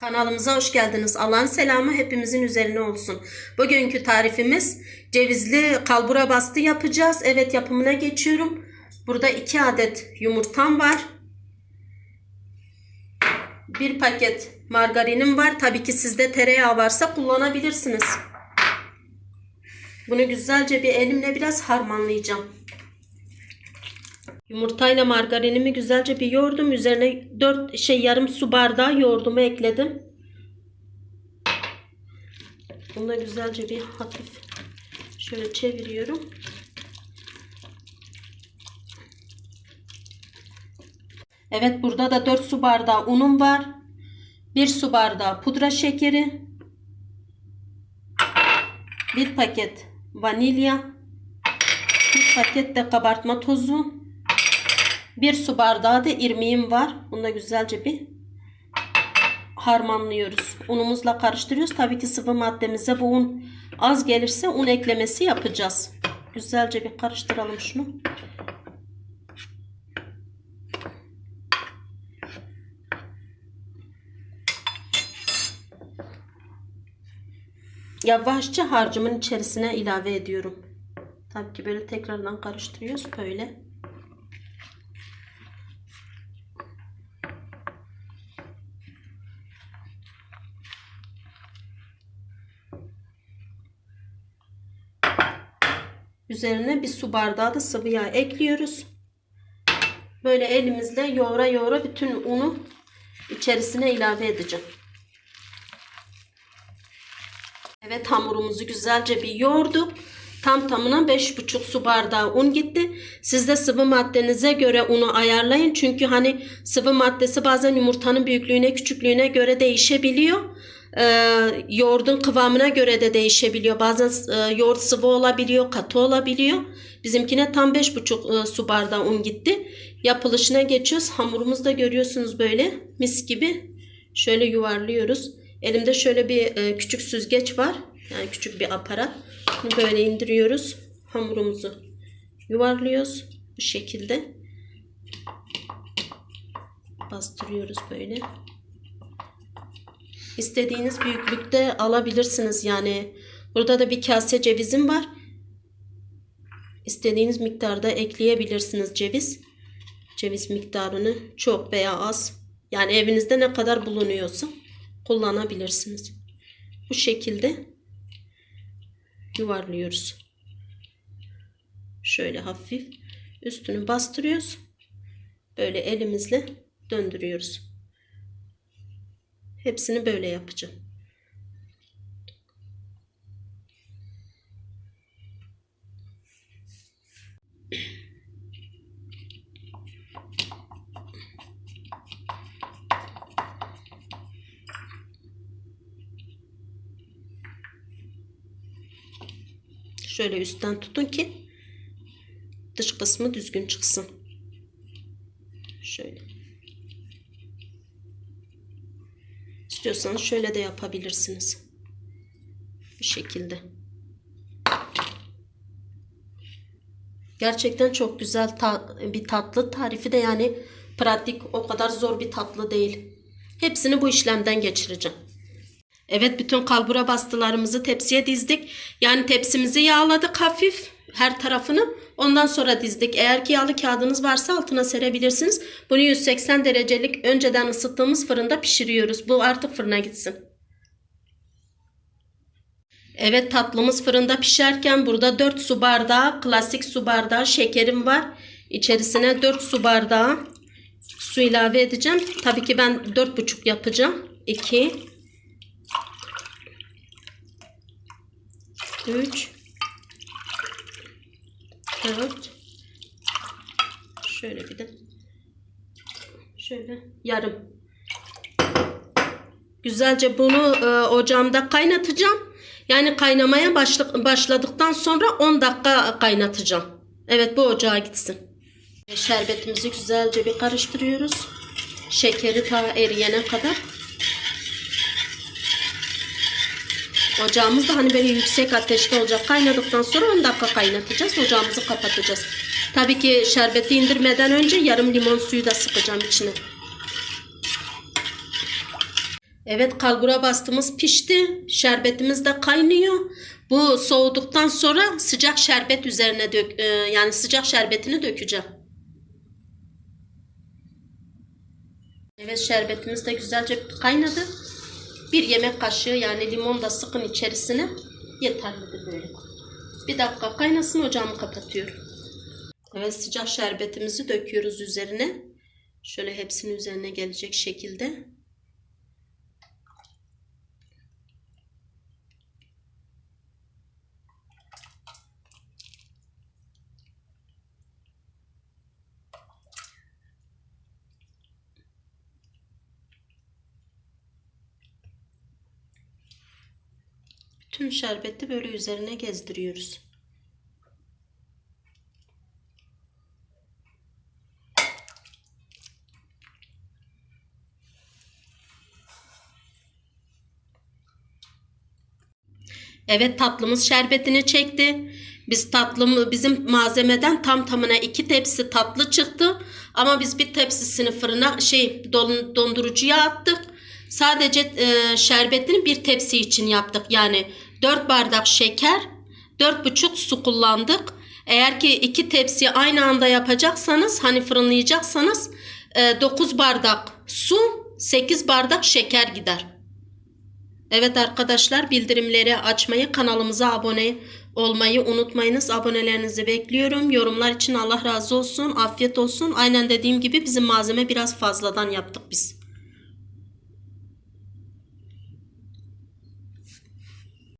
Kanalımıza hoş geldiniz. Allah'ın selamı hepimizin üzerine olsun. Bugünkü tarifimiz cevizli kalbura bastı yapacağız. Evet yapımına geçiyorum. Burada 2 adet yumurtam var. Bir paket margarinim var. Tabii ki sizde tereyağı varsa kullanabilirsiniz. Bunu güzelce bir elimle biraz harmanlayacağım. Yumurtayla margarinimi güzelce bir yoğurdum. Üzerine 4 şey yarım su bardağı yoğurdumu ekledim. Bunu da güzelce bir hafif şöyle çeviriyorum. Evet burada da 4 su bardağı unum var. 1 su bardağı pudra şekeri. 1 paket vanilya. 1 paket de kabartma tozu. 1 su bardağı da irmiğim var. Bunu da güzelce bir harmanlıyoruz. Unumuzla karıştırıyoruz. Tabii ki sıvı maddemize bu un az gelirse un eklemesi yapacağız. Güzelce bir karıştıralım şunu. Yavaşça harcımın içerisine ilave ediyorum. Tabii ki böyle tekrardan karıştırıyoruz böyle. Üzerine bir su bardağı da sıvı yağ ekliyoruz. Böyle elimizle yoğura yoğura bütün unu içerisine ilave edeceğim. Evet hamurumuzu güzelce bir yoğurduk. Tam tamına 5,5 su bardağı un gitti. Siz de sıvı maddenize göre unu ayarlayın. Çünkü hani sıvı maddesi bazen yumurtanın büyüklüğüne küçüklüğüne göre değişebiliyor. Ee, yoğurdun kıvamına göre de değişebiliyor. Bazen e, yoğurt sıvı olabiliyor, katı olabiliyor. Bizimkine tam 5,5 e, su bardağı un gitti. Yapılışına geçiyoruz. Hamurumuzu da görüyorsunuz böyle mis gibi. Şöyle yuvarlıyoruz. Elimde şöyle bir e, küçük süzgeç var. Yani küçük bir aparat. Bunu böyle indiriyoruz. Hamurumuzu yuvarlıyoruz. Bu şekilde. Bastırıyoruz böyle. İstediğiniz büyüklükte alabilirsiniz. Yani burada da bir kase cevizim var. İstediğiniz miktarda ekleyebilirsiniz ceviz. Ceviz miktarını çok veya az. Yani evinizde ne kadar bulunuyorsa kullanabilirsiniz. Bu şekilde yuvarlıyoruz. Şöyle hafif üstünü bastırıyoruz. Böyle elimizle döndürüyoruz. Hepsini böyle yapacağım. Şöyle üstten tutun ki dış kısmı düzgün çıksın. Şöyle. İstiyorsanız şöyle de yapabilirsiniz. Bu şekilde. Gerçekten çok güzel ta- bir tatlı tarifi de yani pratik o kadar zor bir tatlı değil. Hepsini bu işlemden geçireceğim. Evet bütün kalbura bastılarımızı tepsiye dizdik. Yani tepsimizi yağladık hafif her tarafını. Ondan sonra dizdik. Eğer ki yağlı kağıdınız varsa altına serebilirsiniz. Bunu 180 derecelik önceden ısıttığımız fırında pişiriyoruz. Bu artık fırına gitsin. Evet tatlımız fırında pişerken burada 4 su bardağı klasik su bardağı şekerim var. İçerisine 4 su bardağı su ilave edeceğim. Tabii ki ben 4,5 yapacağım. 2 3 4 şöyle bir de şöyle yarım. Güzelce bunu e, ocağımda kaynatacağım. Yani kaynamaya başla, başladıktan sonra 10 dakika kaynatacağım. Evet bu ocağa gitsin. Şerbetimizi güzelce bir karıştırıyoruz. Şekeri ta eriyene kadar Ocağımız da hani böyle yüksek ateşte olacak. Kaynadıktan sonra 10 dakika kaynatacağız. Ocağımızı kapatacağız. Tabii ki şerbeti indirmeden önce yarım limon suyu da sıkacağım içine. Evet kalbura bastığımız pişti. Şerbetimiz de kaynıyor. Bu soğuduktan sonra sıcak şerbet üzerine dök e, yani sıcak şerbetini dökeceğim. Evet şerbetimiz de güzelce kaynadı. Bir yemek kaşığı yani limon da sıkın içerisine. Yeterlidir böyle. Bir dakika kaynasın ocağımı kapatıyorum. Evet sıcak şerbetimizi döküyoruz üzerine. Şöyle hepsinin üzerine gelecek şekilde. Bütün şerbeti böyle üzerine gezdiriyoruz. Evet tatlımız şerbetini çekti. Biz tatlım bizim malzemeden tam tamına iki tepsi tatlı çıktı. Ama biz bir tepsisini fırına şey don- dondurucuya attık. Sadece e, şerbetini bir tepsi için yaptık. Yani 4 bardak şeker, 4,5 su kullandık. Eğer ki iki tepsi aynı anda yapacaksanız hani fırınlayacaksanız 9 bardak su, 8 bardak şeker gider. Evet arkadaşlar bildirimleri açmayı, kanalımıza abone olmayı unutmayınız. Abonelerinizi bekliyorum. Yorumlar için Allah razı olsun. Afiyet olsun. Aynen dediğim gibi bizim malzeme biraz fazladan yaptık biz.